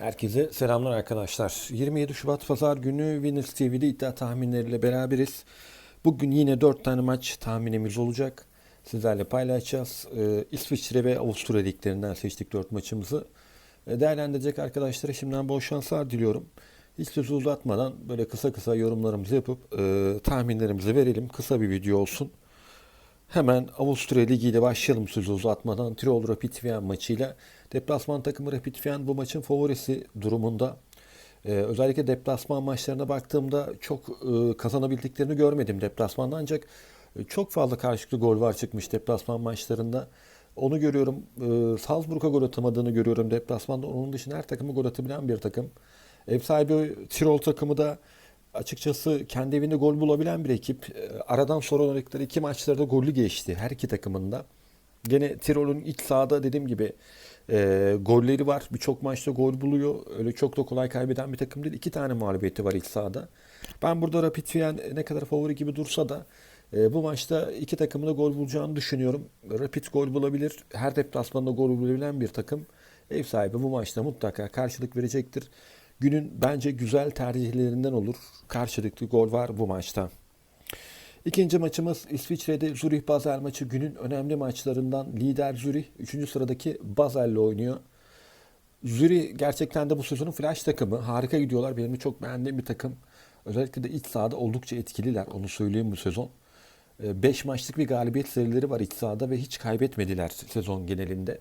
Herkese selamlar arkadaşlar. 27 Şubat Pazar günü Winners TV'de iddia tahminleriyle beraberiz. Bugün yine 4 tane maç tahminimiz olacak. Sizlerle paylaşacağız. Ee, İsviçre ve Avusturya liglerinden seçtik 4 maçımızı. Ee, değerlendirecek arkadaşlara şimdiden bol şanslar diliyorum. Hiç sözü uzatmadan böyle kısa kısa yorumlarımızı yapıp e, tahminlerimizi verelim. Kısa bir video olsun. Hemen Avusturya Ligi ile başlayalım sözü uzatmadan. Tirol Rapid Wien maçıyla. Deplasman takımı Rapid Wien bu maçın favorisi durumunda. Ee, özellikle deplasman maçlarına baktığımda çok e, kazanabildiklerini görmedim deplasmanda ancak e, çok fazla karşılıklı gol var çıkmış deplasman maçlarında. Onu görüyorum. E, Salzburg'a gol atamadığını görüyorum deplasmanda. Onun dışında her takımı gol atabilen bir takım. Ev sahibi Tirol takımı da açıkçası kendi evinde gol bulabilen bir ekip. E, Aradan sonra oynadıkları iki maçlarda gollü geçti her iki takımında. Gene Tirol'un iç sahada dediğim gibi e, golleri var. Birçok maçta gol buluyor. Öyle çok da kolay kaybeden bir takım değil. İki tane mağlubiyeti var iç sahada. Ben burada Rapid Wien ne kadar favori gibi dursa da e, bu maçta iki takımın da gol bulacağını düşünüyorum. Rapid gol bulabilir. Her deplasmanda gol bulabilen bir takım. Ev sahibi bu maçta mutlaka karşılık verecektir. Günün bence güzel tercihlerinden olur. Karşılıklı gol var bu maçta. İkinci maçımız İsviçre'de Zürih Basel maçı günün önemli maçlarından lider Zürih 3. sıradaki Basel'le oynuyor. Zürih gerçekten de bu sezonun flash takımı. Harika gidiyorlar. Benim çok beğendiğim bir takım. Özellikle de iç sahada oldukça etkililer. Onu söyleyeyim bu sezon. 5 maçlık bir galibiyet serileri var iç sahada ve hiç kaybetmediler sezon genelinde.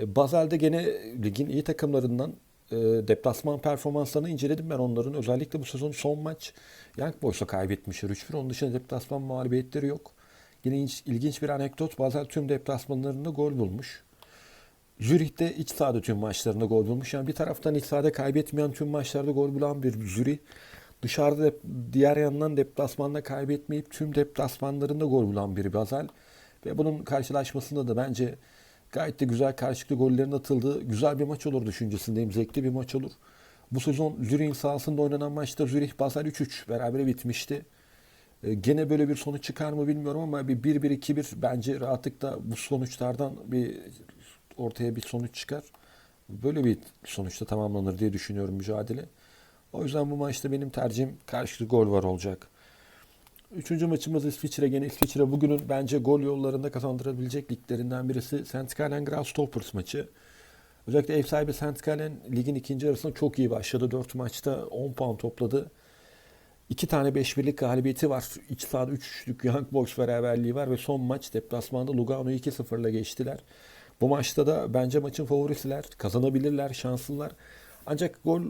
E, Basel'de gene ligin iyi takımlarından e, deplasman performanslarını inceledim ben onların. Özellikle bu sezon son maç Young Boys'a kaybetmişler 3-1. Onun dışında deplasman mağlubiyetleri yok. Yine ilginç, bir anekdot. Basel tüm deplasmanlarında gol bulmuş. Zürih'te iç sahada tüm maçlarında gol bulmuş. Yani bir taraftan iç sahada kaybetmeyen tüm maçlarda gol bulan bir Zürih. Dışarıda dep- diğer yandan deplasmanda kaybetmeyip tüm deplasmanlarında gol bulan bir Basel. Ve bunun karşılaşmasında da bence gayet de güzel karşılıklı gollerin atıldığı güzel bir maç olur düşüncesindeyim. Zevkli bir maç olur. Bu sezon Zürih'in sahasında oynanan maçta Zürih Basel 3-3 berabere bitmişti. E, gene böyle bir sonuç çıkar mı bilmiyorum ama bir 1-1-2-1 bence rahatlıkla bu sonuçlardan bir ortaya bir sonuç çıkar. Böyle bir sonuçta tamamlanır diye düşünüyorum mücadele. O yüzden bu maçta benim tercihim karşılıklı gol var olacak. Üçüncü maçımız İsviçre. Gene İsviçre bugünün bence gol yollarında kazandırabilecek liglerinden birisi. St. Gallen Grasshoppers maçı. Özellikle ev sahibi St. Gallen ligin ikinci yarısında çok iyi başladı. 4 maçta 10 puan topladı. İki tane 5-1'lik galibiyeti var. İç sahada 3-3'lük Young Boys beraberliği var ve son maç deplasmanda Lugano'yu 2-0'la geçtiler. Bu maçta da bence maçın favorisiler. Kazanabilirler, şanslılar. Ancak gol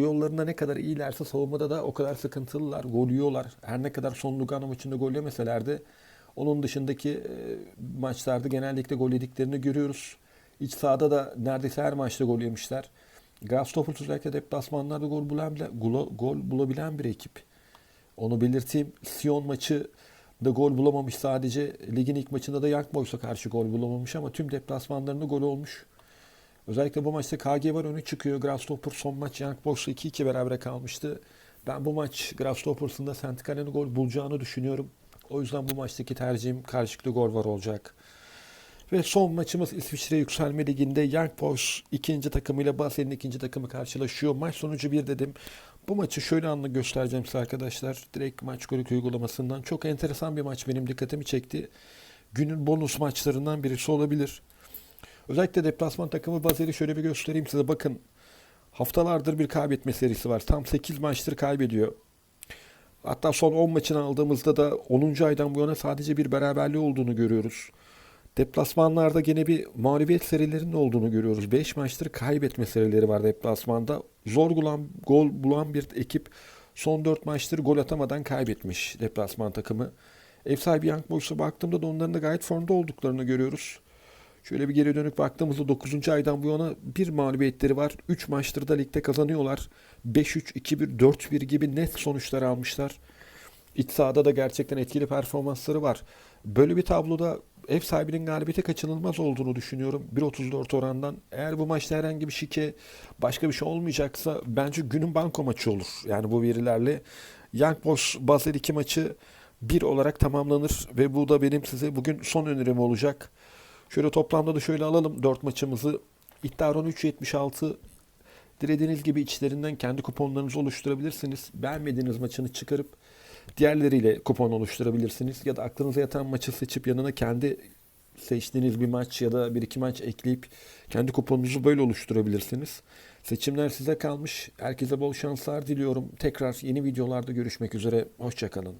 yollarında ne kadar iyilerse savunmada da o kadar sıkıntılılar. Gol yiyorlar. Her ne kadar son Lugano maçında gol yemeseler de onun dışındaki e, maçlarda genellikle gol yediklerini görüyoruz. İç sahada da neredeyse her maçta gol yemişler. Grasshoppers özellikle deplasmanlarda gol, bulabilen, gol, gol bulabilen bir ekip. Onu belirteyim. Sion maçı da gol bulamamış sadece. Ligin ilk maçında da Young Boys'a karşı gol bulamamış ama tüm deplasmanlarında gol olmuş. Özellikle bu maçta KG var öne çıkıyor. Grasshopper son maç Young Boys'la 2-2 berabere kalmıştı. Ben bu maç Grasshoppers'ın da. Gallen'e gol bulacağını düşünüyorum. O yüzden bu maçtaki tercihim karşılıklı gol var olacak. Ve son maçımız İsviçre Yükselme Ligi'nde Young Boys ikinci takımıyla Basel'in ikinci takımı karşılaşıyor. Maç sonucu bir dedim. Bu maçı şöyle anla göstereceğim size arkadaşlar. Direkt maç golü uygulamasından. Çok enteresan bir maç benim dikkatimi çekti. Günün bonus maçlarından birisi olabilir. Özellikle deplasman takımı Basel'i şöyle bir göstereyim size. Bakın haftalardır bir kaybetme serisi var. Tam 8 maçtır kaybediyor. Hatta son 10 maçını aldığımızda da 10. aydan bu yana sadece bir beraberliği olduğunu görüyoruz. Deplasmanlarda gene bir mağlubiyet serilerinin olduğunu görüyoruz. 5 maçtır kaybetme serileri var deplasmanda. Zor bulan, gol bulan bir ekip son 4 maçtır gol atamadan kaybetmiş deplasman takımı. Ev sahibi Young Boys'a baktığımda da onların da gayet formda olduklarını görüyoruz. Şöyle bir geri dönük baktığımızda 9. aydan bu yana bir mağlubiyetleri var. 3 maçtır da ligde kazanıyorlar. 5-3, 2-1, 4-1 gibi net sonuçlar almışlar. İç sahada da gerçekten etkili performansları var. Böyle bir tabloda ev sahibinin galibiyete kaçınılmaz olduğunu düşünüyorum. 1.34 orandan. Eğer bu maçta herhangi bir şike, başka bir şey olmayacaksa bence günün banko maçı olur. Yani bu verilerle Young Boys Basel 2 maçı 1 olarak tamamlanır ve bu da benim size bugün son önerim olacak. Şöyle toplamda da şöyle alalım 4 maçımızı. İddia oranı 3.76, Dilediğiniz gibi içlerinden kendi kuponlarınızı oluşturabilirsiniz. Beğenmediğiniz maçını çıkarıp diğerleriyle kupon oluşturabilirsiniz. Ya da aklınıza yatan maçı seçip yanına kendi seçtiğiniz bir maç ya da bir iki maç ekleyip kendi kuponunuzu böyle oluşturabilirsiniz. Seçimler size kalmış. Herkese bol şanslar diliyorum. Tekrar yeni videolarda görüşmek üzere. Hoşçakalın.